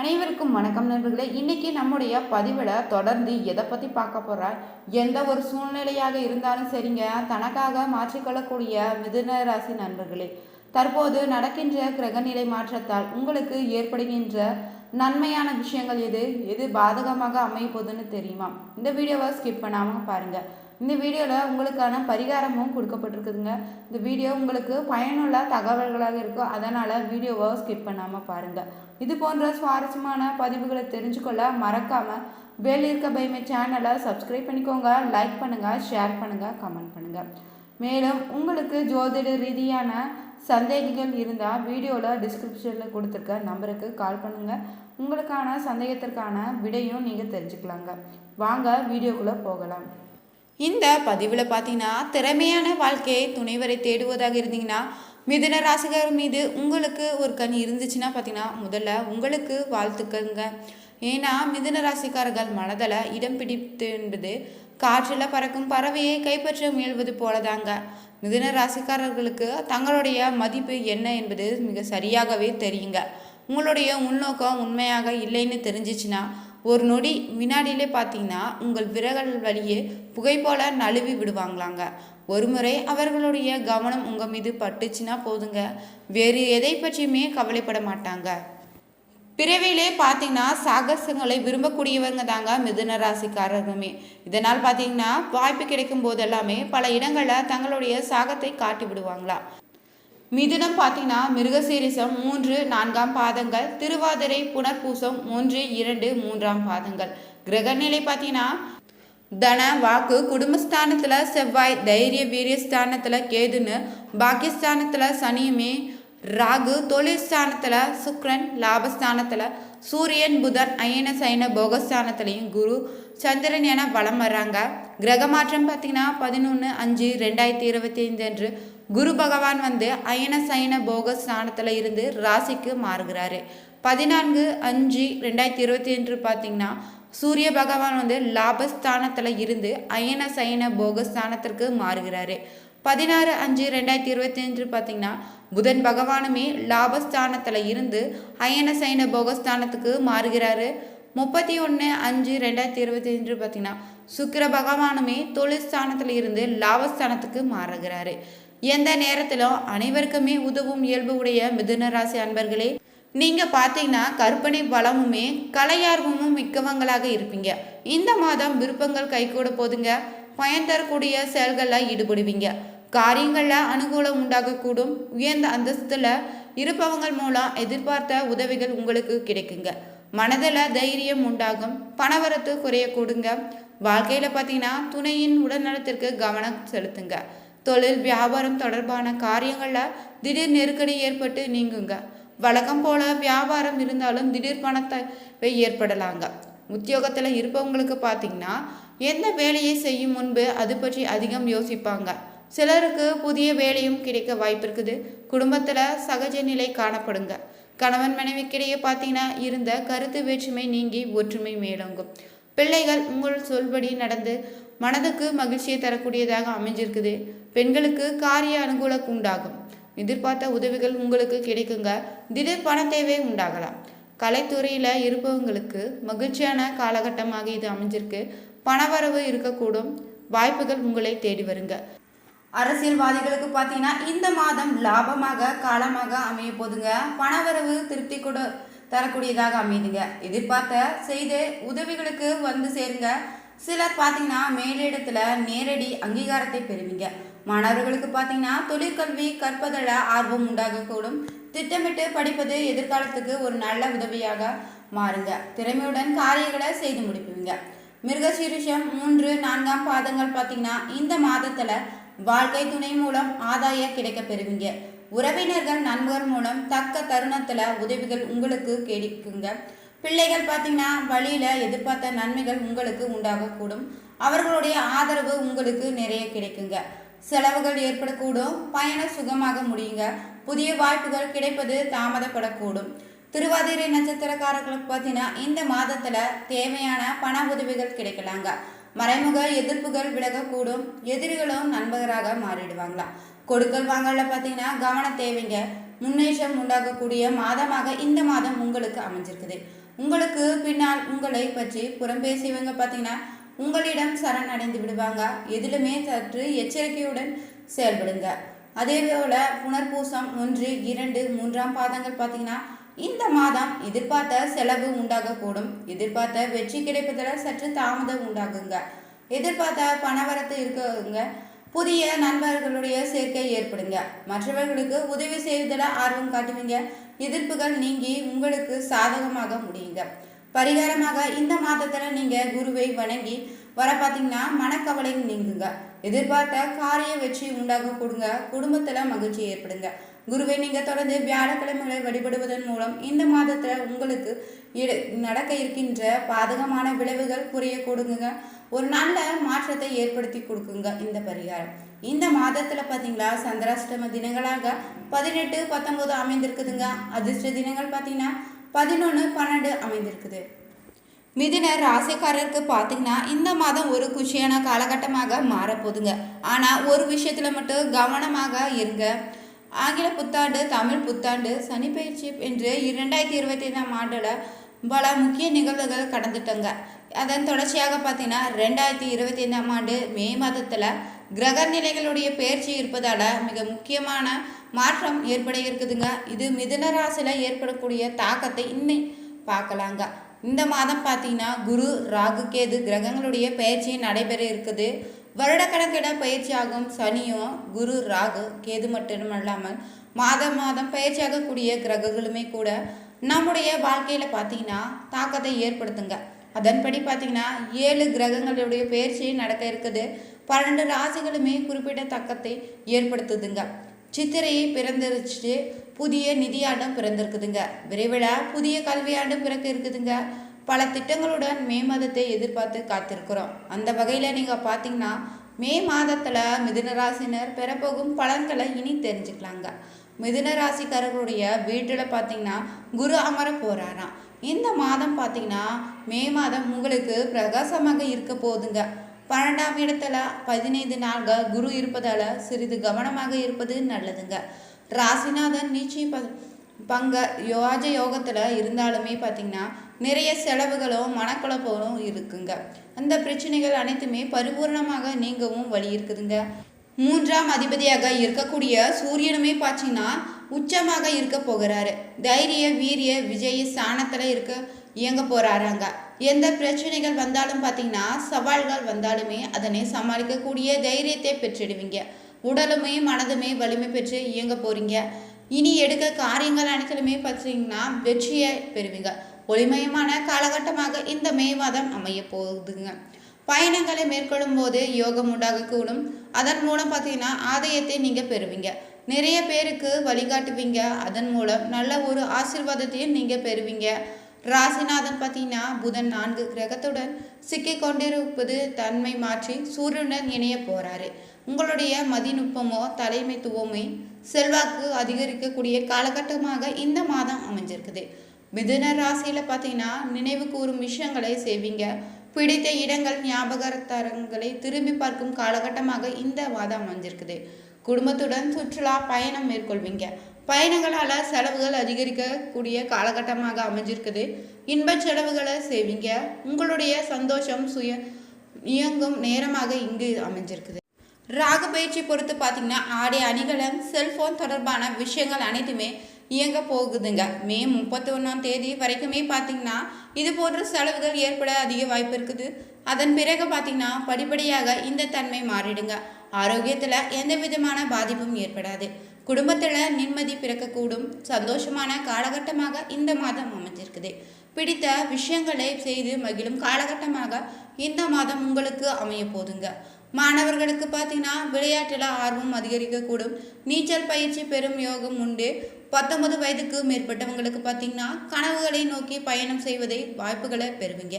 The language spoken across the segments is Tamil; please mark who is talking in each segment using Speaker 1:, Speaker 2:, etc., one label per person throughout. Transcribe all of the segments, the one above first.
Speaker 1: அனைவருக்கும் வணக்கம் நண்பர்களே. இன்னைக்கு நம்முடைய பதிவில் தொடர்ந்து எதை பற்றி பார்க்க போகிறா எந்த ஒரு சூழ்நிலையாக இருந்தாலும் சரிங்க. தனக்காக மாற்றிக்கொள்ளக்கூடிய மிதுன ராசி நண்பர்களே தற்போது நடக்கின்ற கிரகநிலை மாற்றத்தால் உங்களுக்கு ஏற்படுகின்ற நன்மையான விஷயங்கள் எது? எது பாதகமாக அமைய போகுதுன்னு தெரியுமா? இந்த வீடியோவை ஸ்கிப் பண்ணாமல் பாருங்கள் இந்த வீடியோவில் உங்களுக்கான பரிகாரமும் கொடுக்கப்பட்டிருக்குதுங்க. இந்த வீடியோ உங்களுக்கு பயனுள்ள தகவல்களாக இருக்கும் அதனால் வீடியோவை ஸ்கிப் பண்ணாமல் பாருங்கள் இது போன்ற சுவாரஸ்யமான பதிவுகளை தெரிஞ்சுக்கொள்ள மறக்காமல் வேல் இருக்க பைமை சேனலை சப்ஸ்கிரைப் பண்ணிக்கோங்க லைக் பண்ணுங்கள் ஷேர் பண்ணுங்கள் கமெண்ட் பண்ணுங்கள் மேலும் உங்களுக்கு ஜோதிட ரீதியான சந்தேகங்கள் இருந்தால் வீடியோவில் டிஸ்கிரிப்ஷனில் கொடுத்துருக்க நம்பருக்கு கால் பண்ணுங்கள் உங்களுக்கான சந்தேகத்திற்கான விடையும் நீங்கள் தெரிஞ்சுக்கலாங்க. வாங்க வீடியோக்குள்ளே போகலாம். இந்த பதிவில் பார்த்தீங்கன்னா திறமையான வாழ்க்கையை துணைவரை தேடுவதாக இருந்தீங்கன்னா மிதுன ராசிகர் மீது உங்களுக்கு ஒரு கண் இருந்துச்சுன்னா பார்த்தீங்கன்னா முதல்ல உங்களுக்கு வாழ்த்துக்கங்க ஏன்னா மிதுன ராசிக்காரர்கள் மனதில் இடம் பிடித்து என்பது காற்றில் பறக்கும் பறவையை கைப்பற்ற முயல்வது போலதாங்க. மிதுன ராசிக்காரர்களுக்கு தங்களுடைய மதிப்பு என்ன என்பது மிக சரியாகவே தெரியுங்க. உங்களுடைய உள்நோக்கம் உண்மையாக இல்லைன்னு தெரிஞ்சிச்சுன்னா ஒரு நொடி வினாடியிலே பார்த்தீங்கன்னா உங்கள் விரகல் வழியே புகை போல நழுவி விடுவாங்களாங்க. ஒரு முறை அவர்களுடைய கவனம் உங்கள் மீது பட்டுச்சுன்னா போதுங்க. வேறு எதை பற்றியுமே கவலைப்பட மாட்டாங்க. பிறவிலே பார்த்தீங்கன்னா சாகசங்களை விரும்பக்கூடியவங்க தாங்க மிதுன ராசிக்காரர்களுமே. இதனால் பார்த்தீங்கன்னா வாய்ப்பு கிடைக்கும் போதெல்லாமே பல இடங்களில் தங்களுடைய சாகத்தை காட்டி விடுவாங்களா. மிதுனம் பார்த்தீங்கன்னா மிருகசீரிசம் மூன்று நான்காம் பாதங்கள் திருவாதிரை புனர்பூசம் மூன்று இரண்டு மூன்றாம் பாதங்கள். கிரகநிலை பார்த்தீங்கன்னா தன வாக்கு குடும்பஸ்தானத்தில் செவ்வாய் தைரிய வீரியஸ்தானத்தில் கேதுன்னு பாக்கியஸ்தானத்தில் சனியுமே ராகு தொழில் ஸ்தானத்தில் சுக்ரன் லாபஸ்தானத்தில் சூரியன் புதன் அயன சைன போகஸ்தானத்துலேயும் குரு சந்திரன் என வலம் வர்றாங்க. கிரக மாற்றம் பார்த்தீங்கன்னா பதினொன்று அஞ்சு ரெண்டாயிரத்தி இருபத்தி ஐந்து அன்று குரு பகவான் வந்து அயன சைன போக ஸ்தானத்தில் இருந்து ராசிக்கு மாறுகிறாரு. பதினான்கு அஞ்சு ரெண்டாயிரத்தி இருபத்தி அன்று பார்த்தீங்கன்னா சூரிய பகவான் வந்து லாபஸ்தானத்தில் இருந்து அயன சயன போகஸ்தானத்திற்கு மாறுகிறாரு. பதினாறு அஞ்சு ரெண்டாயிரத்தி இருபத்தி அஞ்சு பார்த்தீங்கன்னா புதன் பகவானுமே லாபஸ்தானத்தில் இருந்து அயன சைன போகஸ்தானத்துக்கு மாறுகிறாரு. முப்பத்தி ஒன்று அஞ்சு ரெண்டாயிரத்தி இருபத்தி அஞ்சு பார்த்தீங்கன்னா சுக்கிர பகவானுமே தொழில் ஸ்தானத்தில் இருந்து லாபஸ்தானத்துக்கு மாறுகிறாரு. எந்த நேரத்திலும் அனைவருக்குமே உதவும் இயல்பு உடைய மிதுன ராசி அன்பர்களே நீங்கள் பார்த்தீங்கன்னா கற்பனை பலமுமே கலையார்வமும் மிக்கவங்களாக இருப்பீங்க. இந்த மாதம் விருப்பங்கள் கைகூட போதுங்க. பயன் தரக்கூடிய செயல்களில் ஈடுபடுவீங்க. காரியங்களில் அனுகூலம் உண்டாகக்கூடும். உயர்ந்த அந்தஸ்தில் இருப்பவங்கள் மூலம் எதிர்பார்த்த உதவிகள் உங்களுக்கு கிடைக்குங்க. மனதில் தைரியம் உண்டாகும். பணவரத்து குறையக்கூடுங்க. வாழ்க்கையில் பார்த்தீங்கன்னா துணையின் உடல்நலத்திற்கு கவனம் செலுத்துங்க. தொழில் வியாபாரம் தொடர்பான காரியங்களில் திடீர் நெருக்கடி ஏற்பட்டு நீங்குங்க. வழக்கம் போல் வியாபாரம் இருந்தாலும் திடீர் பணத்தை ஏற்படலாங்க. உத்தியோகத்தில் இருப்பவங்களுக்கு பார்த்தீங்கன்னா எந்த வேலையை செய்யும் முன்பு அது பற்றி அதிகம் யோசிப்பாங்க. சிலருக்கு புதிய வேலையும் கிடைக்க வாய்ப்பு இருக்குது குடும்பத்தில் சகஜ நிலை காணப்படுங்க. கணவன் மனைவிக்கிடையே பார்த்தீங்கன்னா இருந்த கருத்து வேற்றுமை நீங்கி ஒற்றுமை மேலோங்கும். பிள்ளைகள் உங்கள் சொல்படி நடந்து மனதுக்கு மகிழ்ச்சியை தரக்கூடியதாக அமைஞ்சிருக்குது. பெண்களுக்கு காரிய அனுகூலம் உண்டாகும். எதிர்பார்த்த உதவிகள் உங்களுக்கு கிடைக்குங்க. திடீர் பண தேவை உண்டாகலாம். கலைத்துறையில் இருப்பவங்களுக்கு மகிழ்ச்சியான காலகட்டமாக இது அமைஞ்சிருக்கு. பணவரவு இருக்கக்கூடும். வாய்ப்புகள் உங்களை தேடி வருங்க. அரசியல்வாதிகளுக்கு பார்த்தீங்கன்னா இந்த மாதம் லாபமாக காலமாக அமைய போதுங்க. பணவரவு திருப்தி கூட தரக்கூடியதாக அமையுதுங்க. எதிர்பார்த்த செய்து உதவிகளுக்கு வந்து சேருங்க. சிலர் பார்த்தீங்கன்னா மேலிடத்தில் நேரடி அங்கீகாரத்தை பெறுவீங்க. மாணவர்களுக்கு பார்த்தீங்கன்னா தொழிற்கல்வி கற்பதில் ஆர்வம் உண்டாகக்கூடும். திட்டமிட்டு படிப்பது எதிர்காலத்துக்கு ஒரு நல்ல உதவியாக மாறுங்க. திறமையுடன் காரியங்களை செய்து முடிப்பீங்க. மிருகசீரிஷம் மூன்று நான்காம் பாதங்கள் பார்த்தீங்கன்னா இந்த மாதத்தில் வாழ்க்கை துணை மூலம் ஆதாய கிடைக்க பெறுவீங்க. உறவினர்கள் நண்பர்கள் மூலம் தக்க தருணத்தில் உதவிகள் உங்களுக்கு கிடைக்குங்க. பிள்ளைகள் பார்த்தீங்கன்னா வழியில் எதிர்பார்த்த நன்மைகள் உங்களுக்கு உண்டாகக்கூடும். அவர்களுடைய ஆதரவு உங்களுக்கு நிறைய கிடைக்குங்க. செலவுகள் ஏற்படக்கூடும். பயணம் சுகமாக முடியுங்க. புதிய வாய்ப்புகள் கிடைப்பது தாமதப்படக்கூடும். திருவாதிரை நட்சத்திரக்காரர்களுக்கு பார்த்தீங்கன்னா இந்த மாதத்தில் தேவையான பண உதவிகள் கிடைக்கலாங்க. மறைமுக எதிர்ப்புகள் விலகக்கூடும். எதிரிகளும் நண்பர்களாக மாறிடுவாங்களாம் கொடுக்கல் வாங்கல பார்த்தீங்கன்னா கவனம் தேவைங்க. முன்னேற்றம் உண்டாகக்கூடிய மாதமாக இந்த மாதம் உங்களுக்கு அமைஞ்சிருக்குது. உங்களுக்கு பின்னால் உங்களை பற்றி புறம் பேசியவங்க பார்த்தீங்கன்னா உங்களிடம் சரணடைந்து விடுவாங்க. எதிலுமே சற்று எச்சரிக்கையுடன் செயல்படுங்க. அதே போல புனர்பூசம் ஒன்று இரண்டு மூன்றாம் பாதங்கள் பார்த்தீங்கன்னா இந்த மாதம் எதிர்பார்த்த செலவு உண்டாகக்கூடும். எதிர்பார்த்த வெற்றி கிடைப்பதில் சற்று தாமதம் உண்டாகுங்க. எதிர்பார்த்த பணவரத்து இருக்குங்க புதிய நண்பர்களுடைய சேர்க்கை ஏற்படுங்க. மற்றவர்களுக்கு உதவி செய்வதில் ஆர்வம் காட்டுவீங்க. எதிர்ப்புகள் நீங்கி உங்களுக்கு சாதகமாக முடியுங்க. பரிகாரமாக இந்த மாதத்துல நீங்க குருவை வணங்கி வர பார்த்தீங்கன்னா மனக்கவலை நீங்குங்க. எதிர்பார்த்த காரிய வெற்றி உண்டாக கொடுங்க. குடும்பத்துல மகிழ்ச்சி ஏற்படுங்க. குருவை நீங்க தொடர்ந்து வியாழக்கிழமைகளை வழிபடுவதன் மூலம் இந்த மாதத்துல உங்களுக்கு இட- நடக்க இருக்கின்ற பாதகமான விளைவுகள் குறைய கொடுங்க ஒரு நல்ல மாற்றத்தை ஏற்படுத்தி கொடுக்குங்க இந்த பரிகாரம். இந்த மாதத்துல பாத்தீங்களா சந்திராஷ்டம தினங்களாக பதினெட்டு பத்தொன்பது அமைந்திருக்குதுங்க. அதிர்ஷ்ட தினங்கள் பாத்தீங்கன்னா பதினொன்று பன்னெண்டு அமைந்திருக்குது. மிதின ராசிக்காரருக்கு பார்த்தீங்கன்னா இந்த மாதம் ஒரு குஷியான காலகட்டமாக மாறப்போகுதுங்க. ஆனால் ஒரு விஷயத்தில் மட்டும் கவனமாக இருங்க. ஆங்கில புத்தாண்டு தமிழ் புத்தாண்டு சனிப்பயிற்சி என்று இரண்டாயிரத்தி இருபத்தி ஐந்தாம் ஆண்டில் பல முக்கிய நிகழ்வுகள் கடந்துட்டங்க. அதன் தொடர்ச்சியாக பார்த்தீங்கன்னா ரெண்டாயிரத்தி இருபத்தி ஐந்தாம் ஆண்டு மே மாதத்தில் கிரக நிலைகளுடைய பயிற்சி இருப்பதால் மிக முக்கியமான மாற்றம் ஏற்பட இருக்குதுங்க. இது மிதுன ராசியில் ஏற்படக்கூடிய தாக்கத்தை இன்னை பார்க்கலாங்க. இந்த மாதம் பார்த்தீங்கன்னா குரு ராகு கேது கிரகங்களுடைய பயிற்சி நடைபெற இருக்குது. வருடக்கணக்கிட பயிற்சியாகும் சனியும் குரு ராகு கேது மட்டுமல்லாமல் மாதம் மாதம் பயிற்சியாகக்கூடிய கிரகங்களுமே கூட நம்முடைய வாழ்க்கையில் பார்த்தீங்கன்னா தாக்கத்தை ஏற்படுத்துங்க. அதன்படி பார்த்தீங்கன்னா ஏழு கிரகங்களுடைய பயிற்சி நடக்க இருக்குது. பன்னெண்டு ராசிகளுமே குறிப்பிட்ட தக்கத்தை ஏற்படுத்துதுங்க. சித்திரையை பிறந்திருச்சு புதிய நிதியாண்டும் பிறந்திருக்குதுங்க. விரைவில் புதிய கல்வியாண்டும் பிறக்க இருக்குதுங்க. பல திட்டங்களுடன் மே மாதத்தை எதிர்பார்த்து காத்திருக்கிறோம். அந்த வகையில் நீங்கள் பார்த்தீங்கன்னா மே மாதத்தில் மிதுனராசினர் பெறப்போகும் பலன்களை இனி தெரிஞ்சுக்கலாங்க. மிதுன ராசிக்காரர்களுடைய வீட்டில் பார்த்தீங்கன்னா குரு அமர போகிறாராம் இந்த மாதம் பார்த்தீங்கன்னா மே மாதம் உங்களுக்கு பிரகாசமாக இருக்க போகுதுங்க. பன்னெண்டாம் இடத்துல பதினைந்து நாள்கள் குரு இருப்பதால் சிறிது கவனமாக இருப்பது நல்லதுங்க. ராசிநாதன் நீச்சி ப பங்க யோஜ யோகத்தில் இருந்தாலுமே பார்த்தீங்கன்னா நிறைய செலவுகளும் மனக்குழப்பங்களும் இருக்குங்க. அந்த பிரச்சனைகள் அனைத்துமே பரிபூர்ணமாக நீங்கவும் வழி இருக்குதுங்க. மூன்றாம் அதிபதியாக இருக்கக்கூடிய சூரியனுமே பார்த்தீங்கன்னா உச்சமாக இருக்க போகிறாரு. தைரிய வீரிய விஜய் ஸ்தானத்தில் இருக்க இயங்க போகிறாராங்க எந்த பிரச்சனைகள் வந்தாலும் பார்த்தீங்கன்னா சவால்கள் வந்தாலுமே அதனை சமாளிக்கக்கூடிய தைரியத்தை பெற்றிடுவீங்க. உடலுமே மனதுமே வலிமை பெற்று இயங்க போகிறீங்க இனி எடுக்க காரியங்கள் அனைத்திலுமே பார்த்தீங்கன்னா வெற்றியை பெறுவீங்க. ஒளிமயமான காலகட்டமாக இந்த மே மாதம் அமைய போகுதுங்க. பயணங்களை மேற்கொள்ளும் போது யோகம் உண்டாகக்கூடும். அதன் மூலம் பார்த்தீங்கன்னா ஆதாயத்தை நீங்கள் பெறுவீங்க. நிறைய பேருக்கு வழிகாட்டுவீங்க. அதன் மூலம் நல்ல ஒரு ஆசீர்வாதத்தையும் நீங்கள் பெறுவீங்க. ராசிநாதன் பார்த்தீங்கன்னா புதன் நான்கு கிரகத்துடன் சிக்கி கொண்டிருப்பது தன்மை மாற்றி சூரியனுடன் இணைய போகிறாரு உங்களுடைய மதிநுட்பமோ தலைமைத்துவமே செல்வாக்கு அதிகரிக்கக்கூடிய காலகட்டமாக இந்த மாதம் அமைஞ்சிருக்குது. மிதுன ராசியில் பார்த்தீங்கன்னா நினைவு கூறும் விஷயங்களை செய்வீங்க. பிடித்த இடங்கள் ஞாபகத்தரங்களை திரும்பி பார்க்கும் காலகட்டமாக இந்த வாதம் அமைஞ்சிருக்குது. குடும்பத்துடன் சுற்றுலா பயணம் மேற்கொள்வீங்க. பயணங்களால் செலவுகள் அதிகரிக்கக்கூடிய காலகட்டமாக அமைஞ்சிருக்குது. இன்பச் செலவுகளை செய்வீங்க. உங்களுடைய சந்தோஷம் சுய இயங்கும் நேரமாக இங்கு அமைஞ்சிருக்குது. ராகு பயிற்சி பொறுத்து பார்த்தீங்கன்னா ஆடை அணிகலன் செல்போன் தொடர்பான விஷயங்கள் அனைத்துமே இயங்க போகுதுங்க. மே முப்பத்தி ஒன்றாம் தேதி வரைக்குமே பார்த்தீங்கன்னா இது போன்ற செலவுகள் ஏற்பட அதிக வாய்ப்பு இருக்குது. அதன் பிறகு பார்த்தீங்கன்னா படிப்படியாக இந்த தன்மை மாறிடுங்க. ஆரோக்கியத்தில் எந்த விதமான பாதிப்பும் ஏற்படாது. குடும்பத்தில் நிம்மதி பிறக்கக்கூடும். சந்தோஷமான காலகட்டமாக இந்த மாதம் அமைஞ்சிருக்குது. பிடித்த விஷயங்களை செய்து மகிழும் காலகட்டமாக இந்த மாதம் உங்களுக்கு அமைய போதுங்க. மாணவர்களுக்கு பார்த்தீங்கன்னா விளையாட்டில் ஆர்வம் அதிகரிக்கக்கூடும். நீச்சல் பயிற்சி பெறும் யோகம் உண்டு. பத்தொன்பது வயதுக்கு மேற்பட்டவங்களுக்கு பார்த்தீங்கன்னா கனவுகளை நோக்கி பயணம் செய்வதை வாய்ப்புகளை பெறுவீங்க.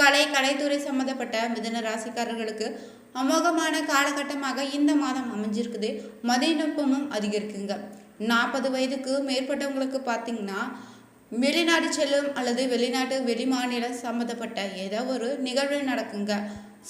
Speaker 1: கலை கலைத்துறை சம்மந்தப்பட்ட மிதன ராசிக்காரர்களுக்கு அமோகமான காலகட்டமாக இந்த மாதம் அமைஞ்சிருக்குது. மதிநுட்பமும் அதிகரிக்குங்க. நாற்பது வயதுக்கு மேற்பட்டவங்களுக்கு பார்த்தீங்கன்னா வெளிநாடு செல்லும் அல்லது வெளிநாட்டு வெளிமாநில சம்மந்தப்பட்ட ஏதோ ஒரு நிகழ்வு நடக்குங்க.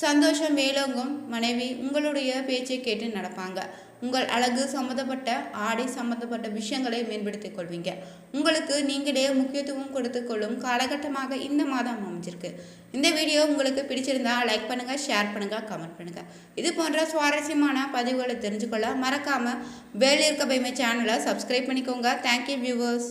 Speaker 1: சந்தோஷம் மேலோங்கும் மனைவி உங்களுடைய பேச்சை கேட்டு நடப்பாங்க. உங்கள் அழகு சம்மந்தப்பட்ட ஆடை சம்மந்தப்பட்ட விஷயங்களை மேம்படுத்திக் கொள்வீங்க. உங்களுக்கு நீங்களே முக்கியத்துவம் கொடுத்து கொள்ளும் காலகட்டமாக இந்த மாதம் அமைஞ்சிருக்கு. இந்த வீடியோ உங்களுக்கு பிடிச்சிருந்தா லைக் பண்ணுங்கள் ஷேர் பண்ணுங்கள் கமெண்ட் பண்ணுங்கள் இது போன்ற சுவாரஸ்யமான பதிவுகளை தெரிஞ்சுக்கொள்ள மறக்காமல் வேலை இருக்க பைமை சேனலை சப்ஸ்கிரைப் பண்ணிக்கோங்க. Thank you viewers